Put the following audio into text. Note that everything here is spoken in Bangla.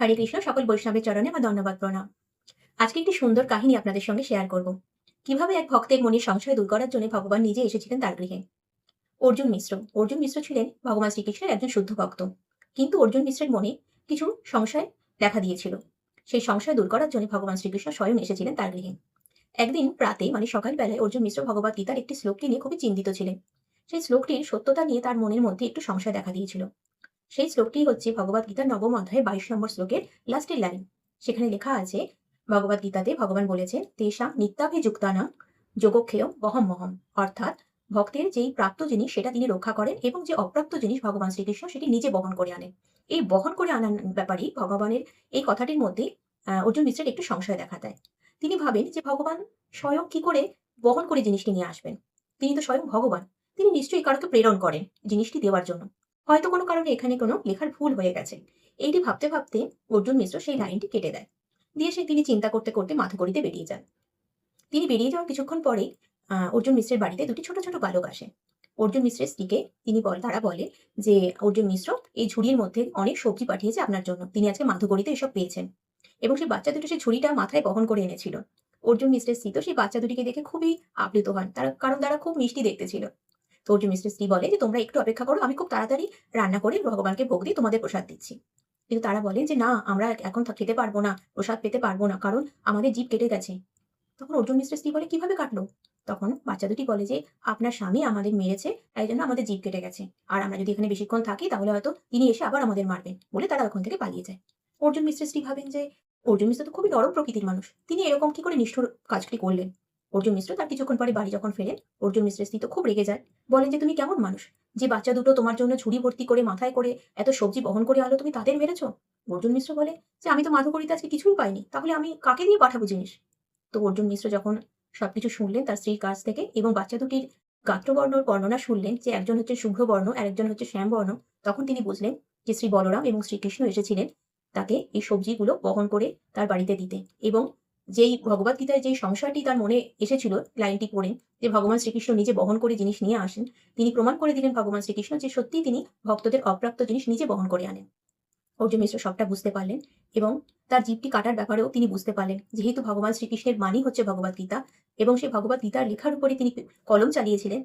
হরে কৃষ্ণ, সকল বৈষ্ণবের চরণে বা ধন্যবাদ, প্রণাম। আজকে একটি সুন্দর কাহিনী আপনাদের সঙ্গে শেয়ার করব। কীভাবে এক ভক্তের মনের সংশয় দূর করার জন্য ভগবান নিজে এসেছিলেন তার গৃহে? অর্জুন মিশ্র। অর্জুন মিশ্র ছিলেন ভগবান শ্রীকৃষ্ণের একজন শুদ্ধ ভক্ত। কিন্তু অর্জুন মিশ্রের মনে কিছু সংশয় দেখা দিয়েছিল। সেই সংশয় দূর করার জন্য ভগবান শ্রীকৃষ্ণ স্বয়ং এসেছিলেন তার গৃহে। একদিন প্রাতে মানে সকালবেলায়, অর্জুন মিশ্র ভগবত গীতার একটি শ্লোকটি নিয়ে খুবই চিন্তিত ছিলেন। সেই শ্লোকটির সত্যতা নিয়ে তার মনের মধ্যে একটু সংশয় দেখা দিয়েছিল। সেই শ্লোকটি হচ্ছে ভগবত গীতার নবম অধ্যায় বাইশ নম্বর শ্লোকের লাস্টের লাইন সেখানে লেখা আছে, ভগবত গীতাতে ভগবান বলেছেন, তেষাম নিত্যাভিযুক্তানাং যোগক্ষেয় বহম মহম অর্থাৎ ভক্তের যেই প্রাপ্ত জিনিস সেটা তিনি রক্ষা করেন এবং যে অপ্রাপ্ত জিনিস ভগবান শ্রীকৃষ্ণ সেটি নিজে বহন করে আনেন। এই বহন করে আনার ব্যাপারে ভগবানের এই কথাটির মধ্যে অর্জুন মিশ্রের একটু সংশয় দেখা দেয়। তিনি ভাবেন যে ভগবান স্বয়ং কি করে বহন করে জিনিসটি নিয়ে আসবেন? তিনি তো স্বয়ং ভগবান। তিনি নিশ্চয়ই কারোকে প্রেরণ করেন জিনিসটি দেওয়ার জন্য। হয়তো কোনো কারণে এখানে কোনো লেখার ভুল হয়ে গেছে। এইটি ভাবতে ভাবতে অর্জুন মিশ্র সেই লাইনটি কেটে দেয়। দিয়ে সে তিনি চিন্তা করতে করতে মাথুকরিতে বেরিয়ে যান। তিনি বেরিয়ে যাওয়ার কিছুক্ষণ পরে আহ, অর্জুন মিশ্রের বাড়িতে দুটি ছোট ছোট বালক আসে। অর্জুন মিশ্রের স্ত্রীকে তিনি বল তারা বলে যে অর্জুন মিশ্র এই ঝুড়ির মধ্যে অনেক সবজি পাঠিয়েছে আপনার জন্য। তিনি আজকে মাধুকরিতে এসব পেয়েছেন। এবং সেই বাচ্চা দুটো সেই ঝুড়িটা মাথায় বহন করে এনেছিল। অর্জুন মিশ্রের স্ত্রী তো সেই বাচ্চা দুটিকে দেখে খুবই আপ্লুত হন। তারা কারণ তারা খুব মিষ্টি দেখতে ছিল। তো অর্জুন মিশ্রের স্ত্রী বলে যে, তোমরা একটু অপেক্ষা করো, আমি খুব তাড়াতাড়ি রান্না করে ভগবানকে ভোগ দিয়ে তোমাদের প্রসাদ দিচ্ছি। কিন্তু তারা বলে যে, না, আমরা এখন খেতে পারব না, প্রসাদ পেতে পারব না, কারণ আমাদের জীব কেটে গেছে। তখন অর্জুন মিশ্রের স্ত্রী বলে, কীভাবে কাটলো? তখন বাচ্চা দুটি বলে যে, আপনার স্বামী আমাদের মেরেছে, তাই জন্য আমাদের জীব কেটে গেছে। আর আমরা যদি এখানে বেশিক্ষণ থাকি, তাহলে হয়তো তিনি এসে আবার আমাদের মারবেন, বলে তারা ওখান থেকে পালিয়ে যায়। অর্জুন স্ত্রী ভাবেন যে, অর্জুন মিশ্র তো খুবই নরম প্রকৃতির মানুষ। তিনি এরকম কি করে নিষ্ঠুর কাজটি করলেন? অর্জুন মিশ্র তার কিছুক্ষণ পরে বাড়ি যখন ফেরেন, অর্জুন মিশ্রের স্ত্রী তো খুব রেগে যায়। বলেন যে, তুমি কেমন মানুষ? যে বাচ্চা দুটো তোমার জন্য ঝুড়ি ভর্তি করে, মাথায় করে এত সবজি বহন করে আলো তুমি তাদের মেরেছো? অর্জুন মিশ্র বলে, যে, আমি তো মাধুকরিতে আজকে কিছুই পাইনি, তাহলে আমি কাকে দিয়ে পাঠাবো জিনিস? তো অর্জুন মিশ্র যখন সবকিছু শুনলেন তার স্ত্রীর কাছ থেকে এবং বাচ্চা দুটির গাত্রবর্ণর বর্ণনা শুনলেন, যে একজন হচ্ছে শুভ্রবর্ণ আর একজন হচ্ছে শ্যামবর্ণ, তখন তিনি বুঝলেন যে, শ্রী বলরাম এবং শ্রীকৃষ্ণ এসেছিলেন তাকে এই সবজিগুলো বহন করে তার বাড়িতে দিতে এবং যেই ভগবত গীতায় যেই সংসারটি তার মনে এসেছিল, লাইনটি পড়ে, যে ভগবান শ্রীকৃষ্ণ নিজে বহন করে জিনিস নিয়ে আসেন, তিনি প্রমাণ করে দিলেন ভগবান শ্রীকৃষ্ণ যে সত্যি তিনি ভক্তদের অপ্রাপ্ত জিনিস নিজে বহন করে আনেন। অর্জুন মিশ্র সবটা বুঝতে পারলেন এবং তার জীবটি কাটার ব্যাপারেও তিনি বুঝতে পারলেন, যেহেতু ভগবান শ্রীকৃষ্ণের মানি হচ্ছে ভগবত গীতা এবং সেই ভগবত গীতার লেখার উপরে তিনি কলম চালিয়েছিলেন